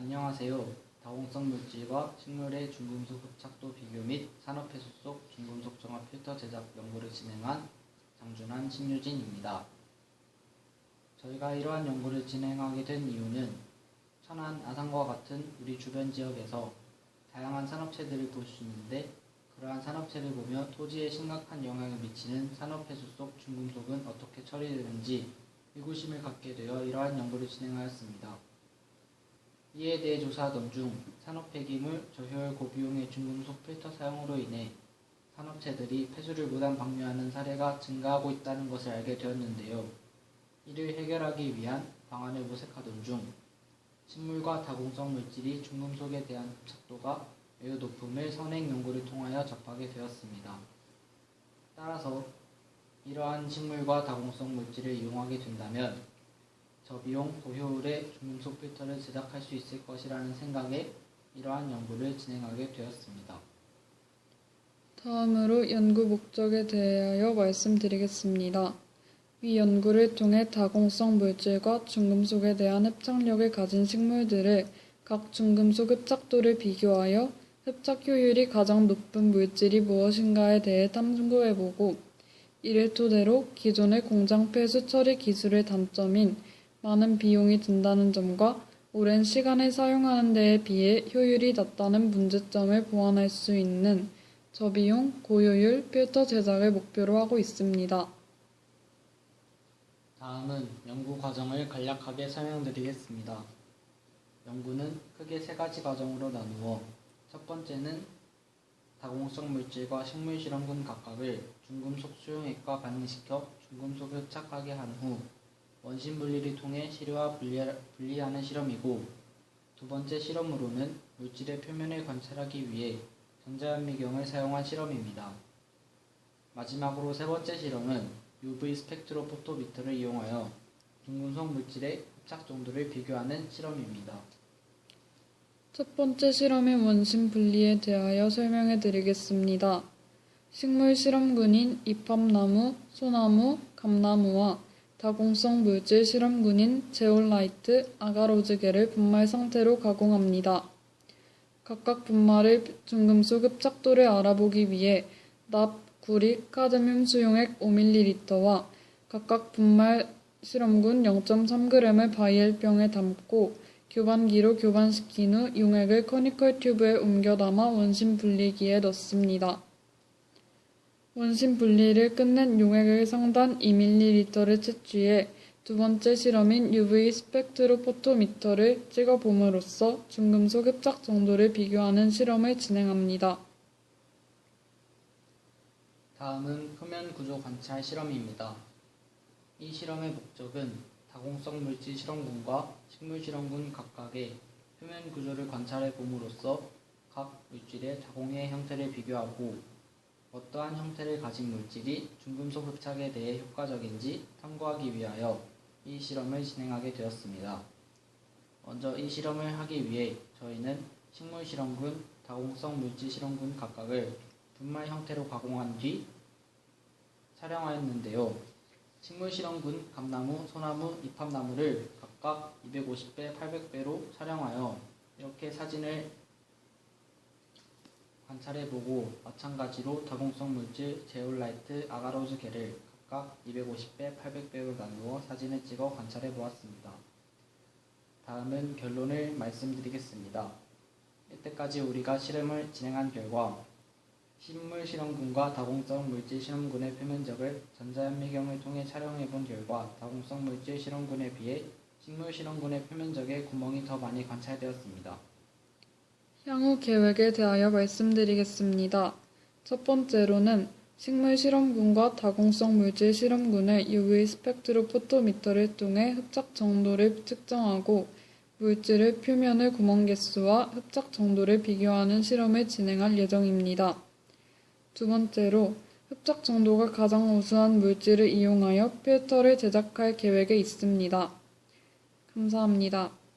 안녕하세요. 다공성 물질과 식물의 중금속 흡착도 비교 및 산업폐수 속 중금속 정화 필터 제작 연구를 진행한 장준환 신유진입니다. 저희가 이러한 연구를 진행하게 된 이유는 천안, 아산과 같은 우리 주변 지역에서 다양한 산업체들을 볼 수 있는데 그러한 산업체를 보며 토지에 심각한 영향을 미치는 산업폐수 속 중금속은 어떻게 처리되는지 의구심을 갖게 되어 이러한 연구를 진행하였습니다. 이에 대해 조사하던 중 산업 폐기물 저효율 고비용의 중금속 필터 사용으로 인해 산업체들이 폐수를 무단 방류하는 사례가 증가하고 있다는 것을 알게 되었는데요. 이를 해결하기 위한 방안을 모색하던 중 식물과 다공성 물질이 중금속에 대한 흡착도가 매우 높음을 선행 연구를 통하여 접하게 되었습니다. 따라서 이러한 식물과 다공성 물질을 이용하게 된다면 저 비용 고효율의 중금속 필터를 제작할 수 있을 것이라는 생각에 이러한 연구를 진행하게 되었습니다. 다음으로 연구 목적에 대하여 말씀드리겠습니다. 위 연구를 통해 다공성 물질과 중금속에 대한 흡착력을 가진 식물들의 각 중금속 흡착도를 비교하여 흡착 효율이 가장 높은 물질이 무엇인가에 대해 탐구해보고 이를 토대로 기존의 공장 폐수 처리 기술의 단점인 많은 비용이 든다는 점과 오랜 시간을 사용하는 데에 비해 효율이 낮다는 문제점을 보완할 수 있는 저비용, 고효율 필터 제작을 목표로 하고 있습니다. 다음은 연구 과정을 간략하게 설명드리겠습니다. 연구는 크게 세 가지 과정으로 나누어 첫 번째는 다공성 물질과 식물 실험군 각각을 중금속 수용액과 반응시켜 중금속 흡착하게 한후 원심 분리를 통해 시료와 분리하는 실험이고 두 번째 실험으로는 물질의 표면을 관찰하기 위해 전자현미경을 사용한 실험입니다. 마지막으로 세 번째 실험은 UV 스펙트로포토미터를 이용하여 중금속 물질의 흡착 정도를 비교하는 실험입니다. 첫 번째 실험의 원심 분리에 대하여 설명해 드리겠습니다. 식물 실험군인 이팝나무, 소나무, 감나무와 다공성 물질 실험군인 제올라이트, 아가로즈계를 분말 상태로 가공합니다. 각각 분말의 중금속 흡착도를 알아보기 위해 납, 구리, 카드뮴 수용액 5ml와 각각 분말 실험군 0.3g을 바이엘병에 담고 교반기로 교반시킨 후 용액을 커니컬 튜브에 옮겨 담아 원심 분리기에 넣습니다. 원심 분리를 끝낸 용액의 상단 2ml를 채취해 두 번째 실험인 UV 스펙트로포토미터를 찍어 봄으로써 중금속 흡착 정도를 비교하는 실험을 진행합니다. 다음은 표면 구조 관찰 실험입니다. 이 실험의 목적은 다공성 물질 실험군과 식물 실험군 각각의 표면 구조를 관찰해 봄으로써 각 물질의 다공의 형태를 비교하고 어떠한 형태를 가진 물질이 중금속 흡착에 대해 효과적인지 탐구하기 위하여 이 실험을 진행하게 되었습니다. 먼저 이 실험을 하기 위해 저희는 식물 실험군, 다공성 물질 실험군 각각을 분말 형태로 가공한 뒤 촬영하였는데요. 식물 실험군 감나무, 소나무, 이팝나무를 각각 250배, 800배로 촬영하여 이렇게 사진을 관찰해보고 마찬가지로 다공성 물질 제올라이트, 아가로즈계를 각각 250배, 800배로 나누어 사진을 찍어 관찰해보았습니다. 다음은 결론을 말씀드리겠습니다. 이때까지 우리가 실험을 진행한 결과 식물 실험군과 다공성 물질 실험군의 표면적을 전자현미경을 통해 촬영해 본 결과 다공성 물질 실험군에 비해 식물 실험군의 표면적에 구멍이 더 많이 관찰되었습니다. 향후 계획에 대하여 말씀드리겠습니다. 첫 번째로는 식물 실험군과 다공성 물질 실험군의 UV 스펙트로 포토미터를 통해 흡착 정도를 측정하고 물질의 표면의 구멍 개수와 흡착 정도를 비교하는 실험을 진행할 예정입니다. 두 번째로 흡착 정도가 가장 우수한 물질을 이용하여 필터를 제작할 계획에 있습니다. 감사합니다.